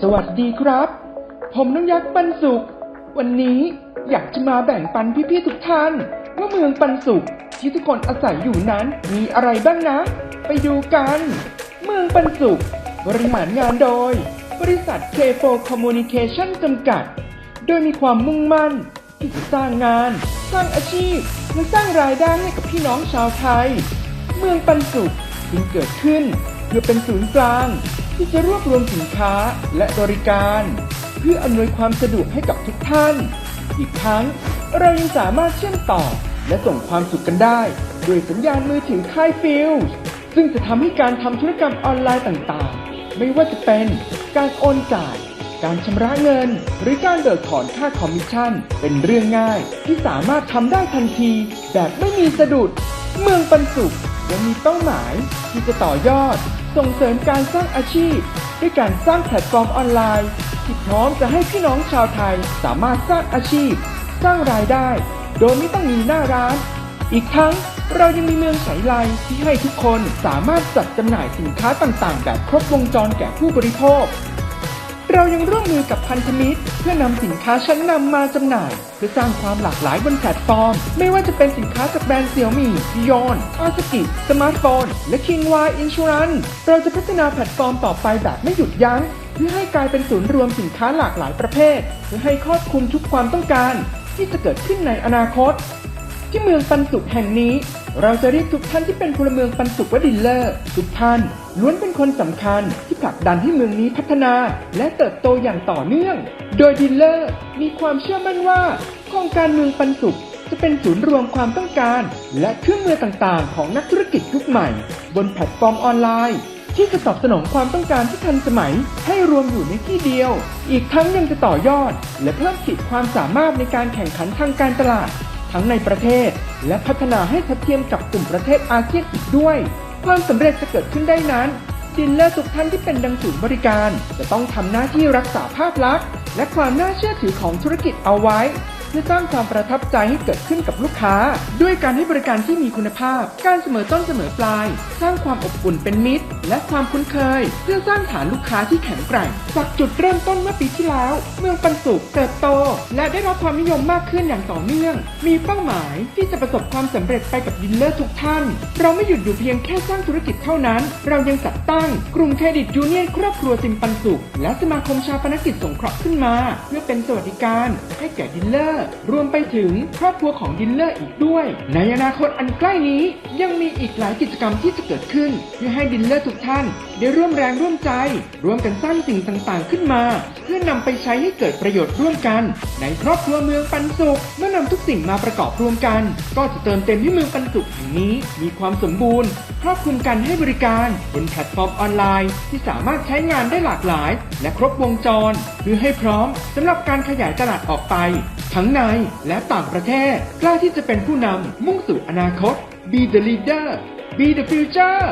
สวัสดีครับ ผมน้องยักษ์ปันสุข วันนี้อยากจะมาแบ่งปันพี่ๆทุกท่าน ว่าเมืองปันสุขที่ทุกคนอาศัยอยู่นั้นมีอะไรบ้างนะ ไปดูกัน เมืองปันสุข บริหารงานโดย บริษัท K4 Communication จำกัด โดยมีความมุ่งมั่น ที่จะสร้างงาน สร้างอาชีพ และสร้างรายได้ให้กับพี่น้องชาวไทย เมืองปันสุขจึงเกิดขึ้น เพื่อเป็นศูนย์กลาง ที่จะรวบรวมสินค้าและบริการ เพื่ออำนวยความสะดวกให้กับทุกท่าน อีกทั้งเรายังสามารถเชื่อมต่อ และส่งความสุขกันได้ด้วยสัญญาณมือถือค่ายฟิลซึ่งจะทำให้การทำธุรกรรมออนไลน์ต่างๆ ไม่ว่าจะเป็นการโอนจ่าย การชำระเงิน หรือการเบิกถอนค่าคอมมิชชั่น เป็นเรื่องง่ายที่สามารถทำได้ทันที แบบไม่มีสะดุด เมืองปันสุขยังมีเป้าหมายที่จะต่อยอด ส่งเสริมการสร้างอาชีพ ด้วยการสร้างแพลตฟอร์มออนไลน์ที่พร้อมจะให้พี่น้องชาวไทยสามารถสร้างอาชีพ สร้างรายได้ โดยไม่ต้องมีหน้าร้าน อีกทั้งเรายังมีเมืองสายไลที่ให้ทุกคนสามารถจัดจำหน่ายสินค้าต่างๆ แบบครบวงจรแก่ผู้บริโภค เรายังร่วมมือกับพันธมิตร เพื่อนำสินค้าชั้นนำมาจำหน่าย เพื่อสร้างความหลากหลายบนแพลตฟอร์ม ไม่ว่าจะเป็นสินค้าจากแบรนด์เสี่ยวมี่ยอนอาสกิสมาร์ทโฟน และคิงวายอินชูรันเราจะพัฒนาแพลตฟอร์มต่อไปแบบไม่หยุดยัง้ง เพื่อให้กลายเป็นศูนย์รวมสินค้าหลากหลายประเภท เพื่อให้ครอบคลุมทุกความต้องการ ที่จะเกิดขึ้นในอนาคต ที่เมืองปันสุขแห่งนี้ เราจะเรียกทุกท่านที่เป็นพลเมืองปันสุขว่าดิลเลอร์ ทุกท่านล้วนเป็นคนสำคัญที่ผลักดันให้เมืองนี้พัฒนา และเติบโตอย่างต่อเนื่อง โดยดิลเลอร์มีความเชื่อมั่นว่า โครงการเมืองปันสุขจะเป็นศูนย์รวมความต้องการ และเครื่องมือต่างๆ ของนักธุรกิจยุคใหม่ บนแพลตฟอร์มออนไลน์ ที่จะตอบสนองความต้องการที่ทันสมัย ให้รวมอยู่ในที่เดียว อีกทั้งยังจะต่อยอด และเพิ่มขีดความสามารถในการแข่งขันทางการตลาด ทั้งในประเทศ และพัฒนาให้ทัดเทียมกับกลุ่มประเทศอาเซียนอีกด้วย ความสำเร็จจะเกิดขึ้นได้นั้นดินเลอร์ทุกท่านที่เป็นดังศูนย์บริการ จะต้องทำหน้าที่รักษาภาพลักษณ์ และความน่าเชื่อถือของธุรกิจเอาไว้ เพื่อสร้างความประทับใจให้เกิดขึ้นกับลูกค้า ด้วยการให้บริการที่มีคุณภาพ การเสมอต้นเสมอปลาย สร้างความอบอุ่นเป็นมิตร และความคุ้นเคย เพื่อสร้างฐานลูกค้าที่แข็งแกร่ง จากจุดเริ่มต้นเมื่อปีที่แล้ว เมืองปันสุขเติบโต และได้รับความนิยมมากขึ้นอย่างต่อเนื่อง มีเป้าหมายที่จะประสบความสำเร็จไปกับดิลเลอร์ทุกท่าน เราไม่หยุดอยู่เพียงแค่สร้างธุรกิจเท่านั้น เรายังจัดตั้งกลุ่มเครดิตยูเนียนครอบครัวซิมปันสุขและสมาคมชาปนกิจสงเคราะห์ขึ้นมา เพื่อเป็นสวัสดิการให้แก่ดิลเลอร์รวมไปถึงครอบครัวของดิลเลอร์อีกด้วย ในอนาคตอันใกล้นี้ยังมีอีกหลายกิจกรรมที่จะเกิดขึ้นเพื่อให้ดิลเลอร์ทุกท่านได้ร่วมแรงร่วมใจ ร่วมกันสร้างสิ่งต่างๆ ขึ้นมา เพื่อนำไปใช้ให้เกิดประโยชน์ร่วมกัน ในครอบครัวเมืองปันสุขเมื่อนำทุกสิ่งมาประกอบรวมกัน ก็จะเติมเต็มให้เมืองปันสุขแห่งนี้ มีความสมบูรณ์ ครอบคลุมการให้บริการบนแพลตฟอร์มออนไลน์ ที่สามารถใช้งานได้หลากหลาย และครบวงจรเพื่อให้พร้อมสำหรับการขยายตลาดออกไป ทั้งในและต่างประเทศกล้าที่จะเป็นผู้นำมุ่งสู่อนาคต Be the leader Be the future